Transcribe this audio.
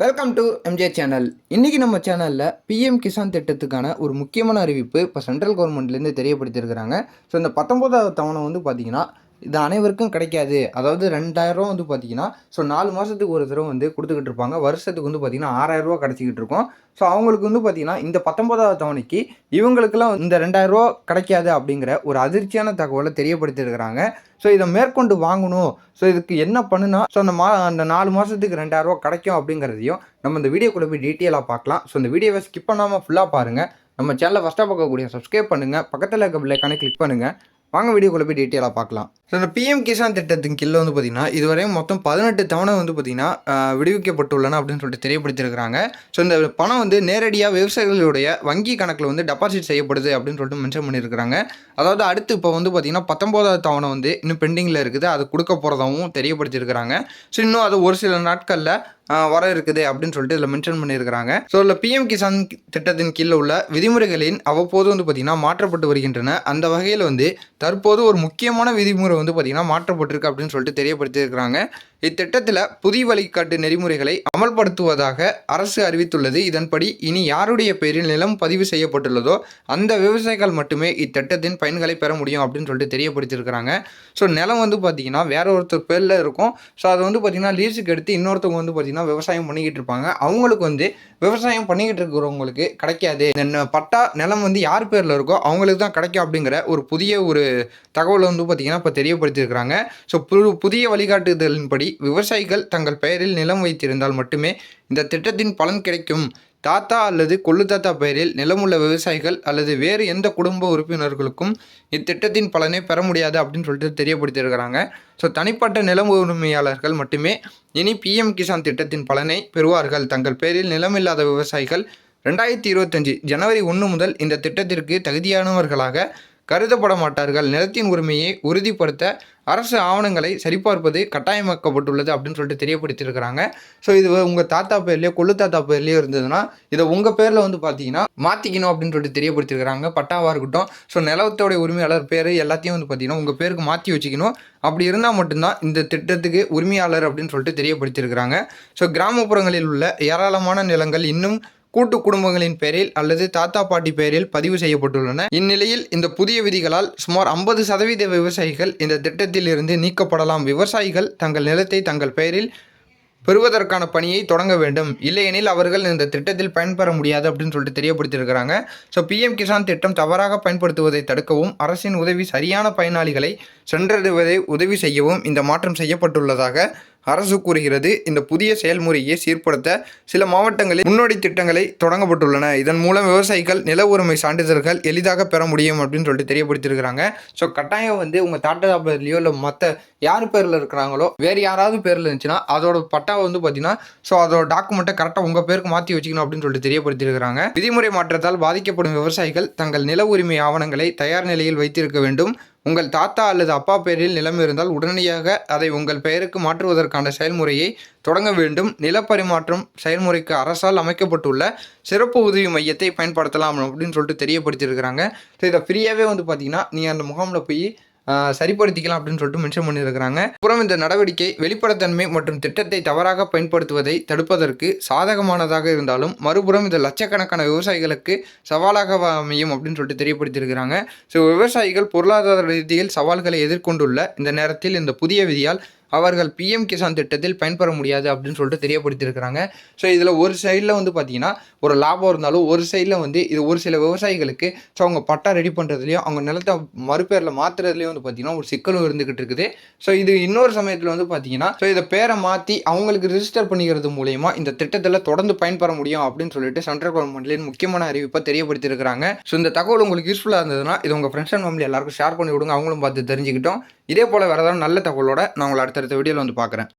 Welcome to MJ channel இன்றைக்கி நம்ம சேனலில் பிஎம் கிசான் திட்டத்துக்கான ஒரு முக்கியமான அறிவிப்பு இப்போ சென்ட்ரல் கவர்மெண்ட்லேருந்து தெரியப்படுத்தியிருக்கிறாங்க. ஸோ இந்த பத்தொம்போதாவது தவணை வந்து பார்த்திங்கன்னா இது அனைவருக்கும் கிடைக்காது. அதாவது ரெண்டாயிரம் வந்து பார்த்தீங்கன்னா ஸோ நாலு மாதத்துக்கு ஒரு தடவை வந்து கொடுத்துக்கிட்டு இருப்பாங்க. வருஷத்துக்கு வந்து பார்த்தீங்கன்னா ஆறாயிரரூவா கிடச்சிக்கிட்டு இருக்கும். ஸோ அவங்களுக்கு வந்து பார்த்தீங்கன்னா இந்த பத்தொன்பதாவது தவணைக்கு இவங்களுக்கெல்லாம் இந்த ரெண்டாயிரரூவா கிடைக்காது அப்படிங்கிற ஒரு அதிர்ச்சியான தகவலை தெரியப்படுத்தியிருக்கிறாங்க ஸோ இதை மேற்கொண்டு வாங்கணும். ஸோ இதுக்கு என்ன பண்ணுனா ஸோ அந்த மா அந்த நாலு மாதத்துக்கு ரெண்டாயிரரூவா கிடைக்கும் அப்படிங்கிறதையும் நம்ம இந்த வீடியோக்குள்ளே போய் டீட்டெயிலாக பார்க்கலாம். ஸோ இந்த வீடியோவை ஸ்கிப் பண்ணாமல் ஃபுல்லாக பாருங்கள் நம்ம சேனலை ஃபஸ்ட்டாக பார்க்கக்கூடிய சப்ஸ்கிரைப் பண்ணுங்கள் பக்கத்தில் இருக்க பிள்ளைக்கான கிளிக் பண்ணுங்கள் வாங்க வீடியோக்குள்ளே போய் டீட்டெயிலாக பார்க்கலாம். ஸோ இந்த பிஎம் கிசான் திட்டத்தின் கீழே வந்து பார்த்திங்கன்னா இதுவரையும் மொத்தம் பதினெட்டு தவணை வந்து பார்த்திங்கன்னா விடுவிக்கப்பட்டுள்ளன அப்படின்னு சொல்லிட்டு தெரியப்படுத்தியிருக்கிறாங்க. ஸோ இந்த பணம் வந்து நேரடியாக விவசாயிகளுடைய வங்கி கணக்கில் வந்து டெபாசிட் செய்யப்படுது அப்படின்னு சொல்லிட்டு மென்ஷன் பண்ணியிருக்கிறாங்க. அதாவது அடுத்து இப்போ வந்து பார்த்திங்கன்னா பத்தொம்போதாவது தவணை வந்து இன்னும் பெண்டிங்கில் இருக்குது. அது கொடுக்க போகிறதாவும் தெரியப்படுத்தியிருக்கிறாங்க. ஸோ இன்னும் அது ஒரு சில நாட்களில் வர இருக்குது அப்படின்னு சொல்லிட்டு இதில் மென்ஷன் பண்ணியிருக்கிறாங்க. ஸோ இதில் பிஎம் கிசான் திட்டத்தின் கீழே உள்ள விதிமுறைகளின் அவ்வப்போது வந்து பார்த்திங்கன்னா மாற்றப்பட்டு வருகின்றன. அந்த வகையில் வந்து தற்போது ஒரு முக்கியமான விதிமுறை வந்து பார்த்திங்கன்னா மாற்றப்பட்டிருக்கு அப்படின்னு சொல்லிட்டு தெரியப்படுத்தியிருக்கிறாங்க. இத்திட்டத்தில் புதிய வழிகாட்டு நெறிமுறைகளை அமல்படுத்துவதாக அரசு அறிவித்துள்ளது. இதன்படி இனி யாருடைய பெயரில் நிலம் பதிவு செய்யப்பட்டுள்ளதோ அந்த விவசாயிகள் மட்டுமே இத்திட்டத்தின் பயன்களை பெற முடியும் அப்படின்னு சொல்லிட்டு தெரியப்படுத்தியிருக்கிறாங்க. ஸோ நிலம் வந்து பார்த்திங்கன்னா வேற ஒருத்தர் பேரில் இருக்கும். ஸோ அதை வந்து பார்த்திங்கன்னா லீஸுக்கு எடுத்து இன்னொருத்தவங்க வந்து பார்த்திங்கன்னா விவசாயம் பண்ணிக்கிட்டு இருப்பாங்க. அவங்களுக்கு வந்து விவசாயம் பண்ணிக்கிட்டு இருக்கிறவங்களுக்கு கிடைக்காது. ந- பட்டா நிலம் வந்து யார் பேரில் இருக்கோ அவங்களுக்கு தான் கிடைக்கும் அப்படிங்கிற ஒரு புதிய ஒரு தகவலை வந்து பார்த்திங்கன்னா இப்போ தெரியப்படுத்தியிருக்கிறாங்க. ஸோ புது புதிய வழிகாட்டுதலின்படி விவசாயிகள் தங்கள் பெயரில் நிலம் வைத்திருந்தால் மட்டுமே இந்த திட்டத்தின் பலன் கிடைக்கும். தாத்தா அல்லது கொள்ளு தாத்தா பெயரில் நிலமுள்ள விவசாயிகள் அல்லது வேறு எந்த குடும்ப உறுப்பினர்களுக்கும் இத்திட்டத்தின் பலனை பெற முடியாது அப்படின்னு சொல்லிட்டு தெரியப்படுத்தியிருக்கிறாங்க. ஸோ தனிப்பட்ட நிலம் உரிமையாளர்கள் மட்டுமே இனி பிஎம் கிசான் திட்டத்தின் பலனை பெறுவார்கள். தங்கள் பெயரில் நிலமில்லாத விவசாயிகள் ரெண்டாயிரத்தி இருபத்தஞ்சி ஜனவரி ஒன்று முதல் இந்த திட்டத்திற்கு தகுதியானவர்களாக கருதப்பட மாட்டார்கள் நிலத்தின் உரிமையை உறுதிப்படுத்த அரசு ஆவணங்களை சரிபார்ப்பது கட்டாயமாக்கப்பட்டுள்ளது அப்படின்னு சொல்லிட்டு தெரியப்படுத்தியிருக்கிறாங்க. ஸோ இது உங்கள் தாத்தா பேர்லேயோ கொள்ளு தாத்தா பேர்லேயோ இருந்ததுன்னா இதை உங்கள் பேரில் வந்து பார்த்தீங்கன்னா மாற்றிக்கணும் அப்படின்னு சொல்லிட்டு தெரியப்படுத்தியிருக்கிறாங்க. பட்டாவாக இருக்கட்டும். ஸோ நிலத்தோடைய உரிமையாளர் பேர் எல்லாத்தையும் வந்து பார்த்தீங்கன்னா உங்கள் பேருக்கு மாற்றி வச்சுக்கணும். அப்படி இருந்தால் மட்டும்தான் இந்த திட்டத்துக்கு உரிமையாளர் அப்படின்னு சொல்லிட்டு தெரியப்படுத்தியிருக்கிறாங்க. ஸோ கிராமப்புறங்களில் உள்ள ஏராளமான நிலங்கள் இன்னும் கூட்டு குடும்பங்களின் பெயரில் அல்லது தாத்தா பாட்டி பெயரில் பதிவு செய்யப்பட்டுள்ளன. இந்நிலையில் இந்த புதிய விதிகளால் சுமார் ஐம்பது சதவீத விவசாயிகள் இந்த திட்டத்தில் இருந்து நீக்கப்படலாம். விவசாயிகள் தங்கள் நிலத்தை தங்கள் பெயரில் பெறுவதற்கான பணியை தொடங்க வேண்டும். இல்லையெனில் அவர்கள் இந்த திட்டத்தில் பயன்பெற முடியாது அப்படின்னு சொல்லிட்டு தெரியப்படுத்தியிருக்கிறாங்க. ஸோ பிஎம் கிசான் திட்டம் தவறாக பயன்படுத்துவதை தடுக்கவும் அரசின் உதவி சரியான பயனாளிகளை சென்றடைவதை உதவி செய்யவும் இந்த மாற்றம் செய்யப்பட்டுள்ளதாக அரசு கூறுகிறது இந்த புதிய செயல்முறையை சீர்படுத்த சில மாவட்டங்களில் முன்னோடி திட்டங்களை தொடங்கப்பட்டுள்ளன. இதன் மூலம் விவசாயிகள் நில உரிமை சான்றிதழ்கள் எளிதாக பெற முடியும் அப்படின்னு சொல்லிட்டு தெரியப்படுத்தியிருக்கிறாங்க. ஸோ கட்டாயம் வந்து உங்கள் தாத்தா பேர்லையோ இல்லை மற்ற யார் பேரில் இருக்கிறாங்களோ வேறு யாராவது பேரில் இருந்துச்சுன்னா அதோட பட்டாவை வந்து பார்த்தீங்கன்னா ஸோ அதோட டாக்குமெண்ட்டை கரெக்டாக உங்கள் பேருக்கு மாற்றி வச்சுக்கணும் அப்படின்னு சொல்லிட்டு தெரியப்படுத்தியிருக்கிறாங்க. விதிமுறை மாற்றத்தால் பாதிக்கப்படும் விவசாயிகள் தங்கள் நில உரிமை ஆவணங்களை தயார் நிலையில் வைத்திருக்க வேண்டும். உங்கள் தாத்தா அல்லது அப்பா பெயரில் நிலம் இருந்தால் உடனடியாக அதை உங்கள் பெயருக்கு மாற்றுவதற்கான செயல்முறையை தொடங்க வேண்டும். நிலப்பரிமாற்றம் செயல்முறைக்கு அரசால் அமைக்கப்பட்டுள்ள சிறப்பு உதவி மையத்தை பயன்படுத்தலாம் அப்படின்னு சொல்லிட்டு தெரியப்படுத்தியிருக்கிறாங்க. ஸோ இதை ஃப்ரீயாகவே வந்து பார்த்தீங்கன்னா நீங்கள் அந்த முகாமில் போய் சரிப்படுத்திக்கலாம் அப்படின்னு சொல்லிட்டு மென்ஷன் பண்ணியிருக்கிறாங்க. அப்புறம் இந்த நடவடிக்கை வெளிப்படத்தன்மை மற்றும் திட்டத்தை தவறாக பயன்படுத்துவதை தடுப்பதற்கு சாதகமானதாக இருந்தாலும் மறுபுறம் இது லட்சக்கணக்கான விவசாயிகளுக்கு சவாலாக அமையும் அப்படின்னு சொல்லிட்டு தெரியப்படுத்தியிருக்கிறாங்க. ஸோ விவசாயிகள் பொருளாதார ரீதியில் சவால்களை எதிர்கொண்டுள்ள இந்த நேரத்தில் இந்த புதிய விதியால் அவர்கள் பிஎம் கிசான் திட்டத்தில் பயன்பெற முடியாது அப்படின்னு சொல்லிட்டு தெரியப்படுத்தியிருக்கிறாங்க. ஸோ இதில் ஒரு சைடில் வந்து பார்த்தீங்கன்னா ஒரு லாபம் இருந்தாலும் ஒரு சைடில் வந்து இது ஒரு சில விவசாயிகளுக்கு ஸோ அவங்க பட்டா ரெடி பண்ணுறதுலையும் அவங்க நிலத்தை மறுபேரில் மாற்றுறதுலையும் வந்து பார்த்தீங்கன்னா ஒரு சிக்கலும் இருந்துகிட்டு இருக்குது. ஸோ இது இன்னொரு சமயத்தில் வந்து பார்த்தீங்கன்னா ஸோ இதை பேரை மாற்றி அவங்களுக்கு ரிஜிஸ்டர் பண்ணிக்கிறது மூலயமா இந்த திட்டத்தில் தொடர்ந்து பயன்பெற முடியும் அப்படின்னு சொல்லிட்டு சென்ட்ரல் கவர்மெண்ட்லேயும் முக்கியமான அறிவிப்பை தெரியப்படுத்தியிருக்கிறாங்க. ஸோ இந்த தகவல் உங்களுக்கு யூஸ்ஃபுல்லாக இருந்ததுன்னா இது உங்கள் ஃப்ரெண்ட்ஸ் அண்ட் ஃபேமிலி எல்லாருக்கும் ஷேர் பண்ணி விடுங்க அவங்களும் பார்த்து தெரிஞ்சுக்கிட்டோம். இதே போல் வேறு ஏதாவது நல்ல தகவலோட நான் உங்களை அடுத்தடுத்த வீடியோவில் வந்து பார்க்குறேன்.